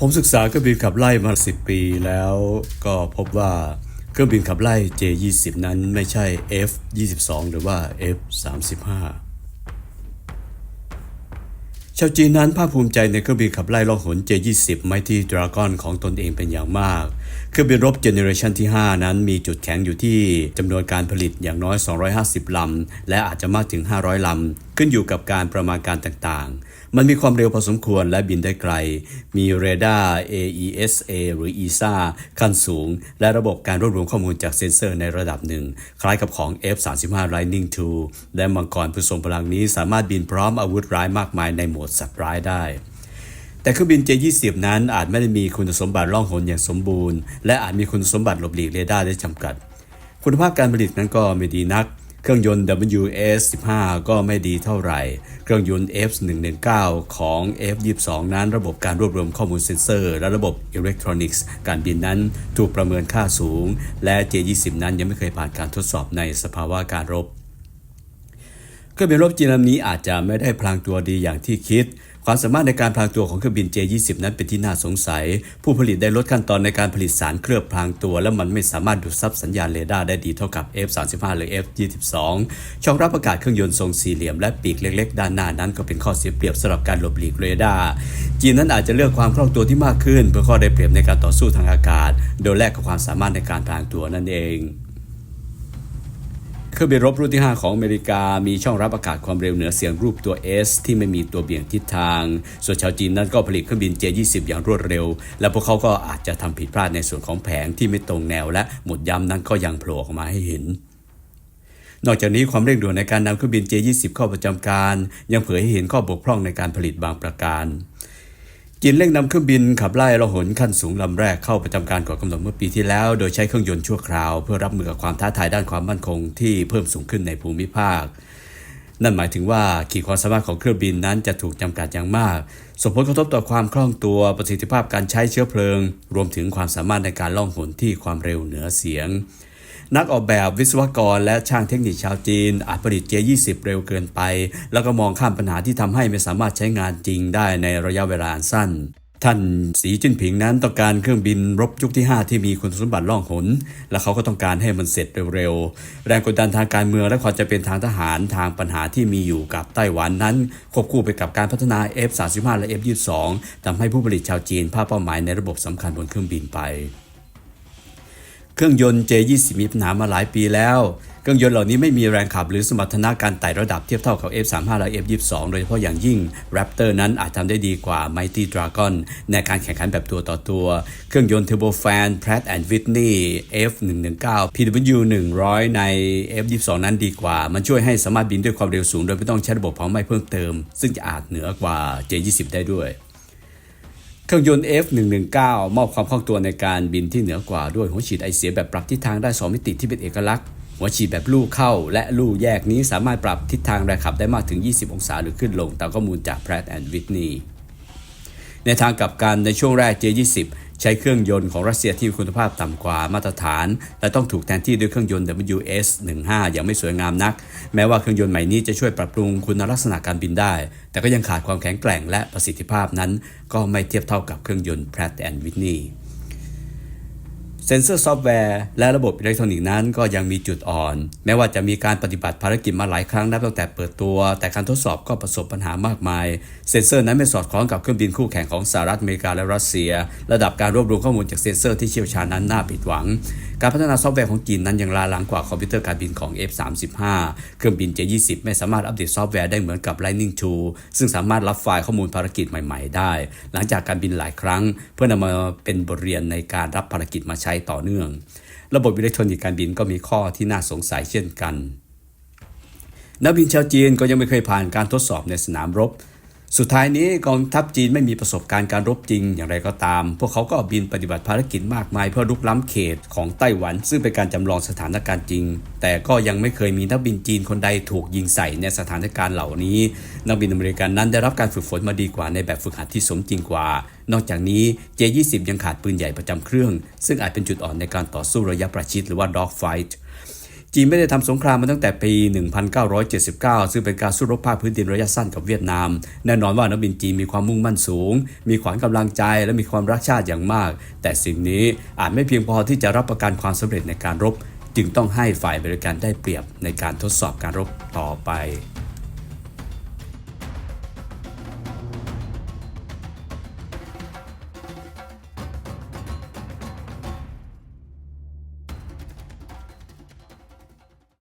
ผมศึกษาเครื่องบินขับไล่มา 10 ปีแล้วก็พบว่าเครื่องบินขับไล่ J20 นั้นไม่ใช่ F22 หรือว่า F35 ชาวจีนนั้นภาคภูมิใจในเครื่องบินขับไล่ล่องหน J20 Mighty Dragon ของตนเองเป็นอย่างมาก เครื่องบินรบเจเนอเรชันที่ 5 นั้นมีจุดแข็งอยู่ที่จำนวนการผลิตอย่างน้อย 250 ลำ และอาจจะมากถึง 500 ลำ ขึ้นอยู่กับการประมาณการต่างๆ มันมีความเร็วพอสมควรและบินได้ไกล มีเรดาร์ AESA หรือ ESA ขั้นสูง และระบบการรวบรวมข้อมูลจากเซ็นเซอร์ในระดับหนึ่ง คล้ายกับของ F35 Lightning II และมังกรผู้ทรงพลังนี้สามารถบินพร้อมอาวุธร้ายมากมายในโหมดสัตว์ร้ายได้แต่เครื่องบิน J20 นั้นอาจไม่ได้มีคุณสมบัติล่องหนอย่างสมบูรณ์ และอาจมีคุณสมบัติหลบหลีกเรดาร์ได้จำกัด คุณภาพการผลิตนั้นก็ไม่ดีนัก เครื่องยนต์ WS15 ก็ไม่ดีเท่าไหร่ เครื่องยนต์ F119 ของ F22 นั้นระบบการรวบรวมข้อมูลเซ็นเซอร์ และระบบอิเล็กทรอนิกส์ การบินนั้นถูกประเมินค่าสูง และ J20 นั้นยังไม่เคยผ่านการทดสอบในสภาวะการรบเครื่องบินรบจีนลำนี้อาจจะไม่ได้พลางตัวดีอย่างที่คิด ความสามารถในการพลางตัวของเครื่องบิน J20 นั้นเป็นที่น่าสงสัย ผู้ผลิตได้ลดขั้นตอนในการผลิตสารเคลือบพลางตัว และมันไม่สามารถดูดซับสัญญาณเรดาร์ได้ดีเท่ากับ F35 หรือ F22 ช่องรับอากาศเครื่องยนต์ทรงสี่เหลี่ยมและปีกเล็กๆ ด้านหน้านั้นก็เป็นข้อเสียเปรียบสำหรับการหลบหลีกเรดาร์จีนนั้นอาจจะเลือกความคล่องตัวที่มากขึ้น เพื่อข้อได้เปรียบในการต่อสู้ทางอากาศ โดยแลกกับความสามารถในการพลางตัวนั่นเอง เครื่องบินรบรุ่นที่ 5 ของอเมริกา มีช่องรับอากาศความเร็วเหนือเสียงรูปตัว S ที่ไม่มีตัวเบี่ยงทิศทาง ส่วนชาวจีนนั้นก็ผลิตเครื่องบิน J20 อย่างรวดเร็ว และพวกเขาก็อาจจะทำผิดพลาดในส่วนของแผงที่ไม่ตรงแนวและหมุดย้ำนั้นก็ยังโผล่ออกมาให้เห็นนอกจากนี้ความเร่งด่วนในการนำเครื่องบิน J20 เข้าประจำการ ยังเผยให้เห็นข้อบกพร่องในการผลิตบางประการ จีนเร่งนำเครื่องบินขับไล่ละหนขั้นสูงลำแรกเข้าประจำการก่อนกำหนดเมื่อปีที่แล้ว โดยใช้เครื่องยนต์ชั่วคราว เพื่อรับมือกับความท้าทายด้านความมั่นคงที่เพิ่มสูงขึ้นในภูมิภาค นั่นหมายถึงว่าขีดความสามารถของเครื่องบินนั้นจะถูกจำกัดอย่างมาก ส่งผลกระทบต่อความคล่องตัวประสิทธิภาพการใช้เชื้อเพลิง รวมถึงความสามารถในการล่องหนที่ความเร็วเหนือเสียง นักออกแบบวิศวกรและช่างเทคนิคชาวจีน อาจผลิต J20 เร็วเกินไป แล้วก็มองข้ามปัญหาที่ทำให้ไม่สามารถใช้งานจริงได้ในระยะเวลาสั้นท่านสีจิ้นผิงนั้นต้องการเครื่องบินรบยุคที่ 5 ที่มีคุณสมบัติล่องหน และเขาก็ต้องการให้มันเสร็จเร็วๆ แรงกดดันทางการเมืองและความจะเป็นทางทหารทางปัญหาที่มีอยู่กับไต้หวันนั้น ควบคู่ไปกับการพัฒนา F35 และ F22 ทำให้ผู้ผลิตชาวจีนพลาดเป้าหมายในระบบสำคัญบนเครื่องบินไป เครื่องยนต์ J20 มีปัญหามาหลายปีแล้ว เครื่องยนต์เหล่านี้ไม่มีแรงขับหรือสมรรถนะการไต่ระดับเทียบเท่ากับ F35 และ F22 โดยเฉพาะอย่างยิ่ง Raptor นั้นอาจทำได้ดีกว่า Mighty Dragon ในการแข่งขันแบบตัวต่อตัว เครื่องยนต์ Turbofan Pratt Whitney F119 PW 100 ใน F22 นั้นดีกว่า มันช่วยให้สามารถบินด้วยความเร็วสูง โดยไม่ต้องใช้ระบบเผาไหม้เพิ่มเติม ซึ่งจะอาจเหนือกว่า J20 ได้ด้วย เครื่องยนต์ F119 มอบความคล่องตัวในการบินที่เหนือกว่าด้วยหัวฉีดไอเสียแบบปรับทิศทางได้ 2 มิติที่เป็นเอกลักษณ์ หัวฉีดแบบลู่เข้าและลู่แยกนี้สามารถปรับทิศทางแรงขับได้มากถึง 20 องศาหรือขึ้นลงตามข้อมูลจาก Pratt Whitney ในทางกลับกันในช่วงแรก J20 ใช้เครื่องยนต์ของรัสเซียที่มีคุณภาพต่ำกว่ามาตรฐาน และต้องถูกแทนที่ด้วยเครื่องยนต์ WS15 อย่างไม่สวยงามนัก แม้ว่าเครื่องยนต์ใหม่นี้จะช่วยปรับปรุงคุณลักษณะการบินได้ แต่ก็ยังขาดความแข็งแกร่งและประสิทธิภาพนั้น ก็ไม่เทียบเท่ากับเครื่องยนต์ Pratt Whitney เซนเซอร์ซอฟต์แวร์และระบบอิเล็กทรอนิกส์นั้นก็ยังมีจุดอ่อน แม้ว่าจะมีการปฏิบัติภารกิจมาหลายครั้งนับตั้งแต่เปิดตัว แต่การทดสอบก็ประสบปัญหามากมาย เซนเซอร์นั้นไม่สอดคล้องกับเครื่องบินคู่แข่งของสหรัฐอเมริกาและรัสเซีย ระดับการรวบรวมข้อมูลจากเซนเซอร์ที่เชี่ยวชาญนั้นน่าผิดหวัง การพัฒนาซอฟต์แวร์ของจีนนั้นยังล้าหลังกว่าคอมพิวเตอร์การบินของ F35 เครื่องบิน J20 ไม่สามารถอัปเดตซอฟต์แวร์ได้เหมือนกับ Lightning II ซึ่งสามารถรับไฟล์ข้อมูลภารกิจใหม่ ๆ ได้ หลังจากการบินหลายครั้ง เพื่อนำมาเป็นบทเรียนในการรับภารกิจมาใช้ต่อเนื่อง ระบบอิเล็กทรอนิกส์การบินก็มีข้อที่น่าสงสัยเช่นกัน นักบินชาวจีนก็ยังไม่เคยผ่านการทดสอบในสนามรบ สุดท้ายนี้กองทัพจีนไม่มีประสบการณ์การรบจริงอย่างไรก็ตาม พวกเขาก็บินปฏิบัติภารกิจมากมายเพื่อลุกล้ำเขตของไต้หวัน ซึ่งเป็นการจำลองสถานการณ์จริง แต่ก็ยังไม่เคยมีนักบินจีนคนใดถูกยิงใส่ในสถานการณ์เหล่านี้ นักบินอเมริกันนั้นได้รับการฝึกฝนมาดีกว่าในแบบฝึกหัดที่สมจริงกว่า นอกจากนี้ J20 ยังขาดปืนใหญ่ประจำเครื่อง ซึ่งอาจเป็นจุดอ่อนในการต่อสู้ระยะประชิดหรือว่า dog fight จีนไม่ได้ทำสงครามมาตั้งแต่ปี 1979 ซึ่งเป็นการสู้รบภาคพื้นดินระยะสั้นกับเวียดนาม แน่นอนว่านักบินจีนมีความมุ่งมั่นสูง มีขวัญกำลังใจและมีความรักชาติอย่างมาก แต่สิ่งนี้อาจไม่เพียงพอที่จะรับประกันความสำเร็จในการรบ จึงต้องให้ฝ่ายบริการได้เปรียบในการทดสอบการรบต่อไป